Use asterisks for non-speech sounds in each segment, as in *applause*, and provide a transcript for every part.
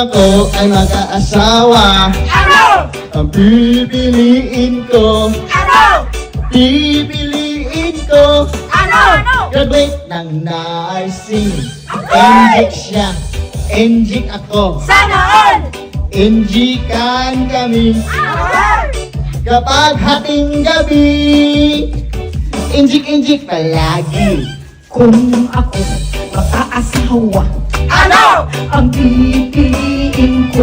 ako ay mag-aasawa Ano? Ang pipiliin ko Ano? Pipiliin ko Ano? Ano? Graduate ng nursing Enjik siya Enjik ako Sana all! Enjikan kami? Kapag hating gabi Injik-injik palagi Kung ako makaasawa, Ano? ang pipiliin ko,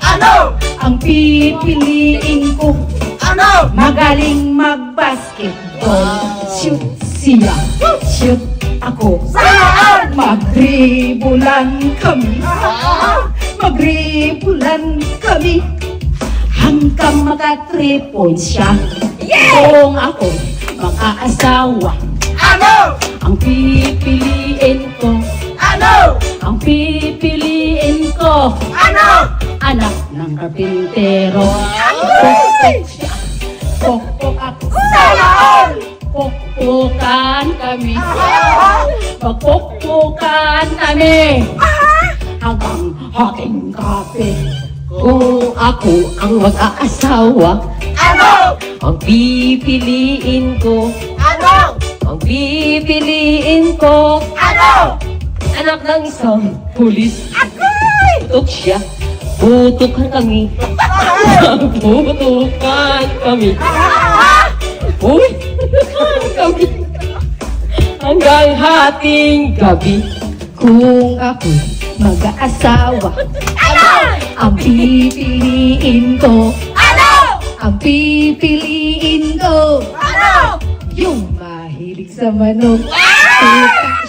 Ano? ang pipiliin ko, Ano? magaling mag-basketball. Shoot siya, shoot ako. All! Magribulan kami, magribulan kami. Hanggang maka-three points siya. Kung ako makaasawa, Ano? ang pipiliin pipiliin ko, Ano? anak ng kapintero. Pokpok siya, pokpok ako. Sana all! Pokpokan kami, pagpokpokan kami. Hanggang hating kape. Kung ako ang mag-aasawa, Ano? ang pipiliin ko, Ano? ang pipiliin ko, Ano? Anak ng isang pulis. Tutok siya. Tutukan kami. *laughs* Tutukan kami. Uy! Tutukan kami. Hanggang hating gabi. Kung ako mag-aasawa, Ano? ang pipiliin ko, Ano? ang pipiliin ko, Ano? yung mahilig sa manok. Siya.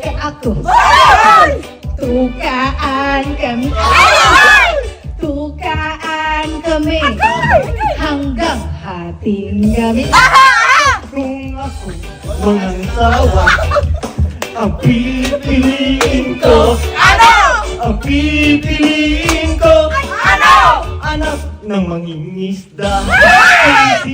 Tuka ako. Tukaan kami. Tukaan kami. Hanggang hating gabi. Kung ako walang sawa Ang pipiliin ko Ano? Ang pipiliin ko Ano? Anak ng mangingisda Isid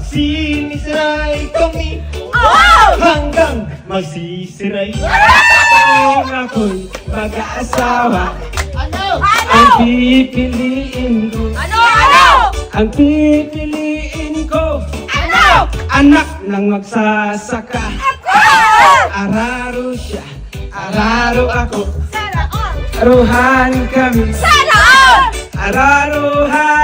Magsisiray kami Oh! Hanggang magsisiray Kung ako'y mag-aasawa Ano? Ang pipiliin ko Ano? Ano? Ang pipiliin ko Ano? Anak ng magsasaka Araro siya Araro ako all! Aruhan kami all! Araruhan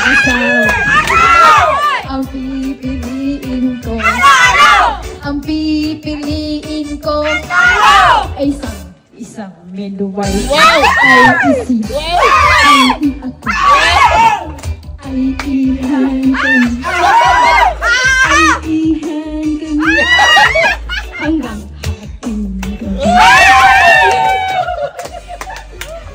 mag-aasawa, ang pipiliin ko, ang pipiliin ko, ay isang, isang menuway. Ay isip. Ay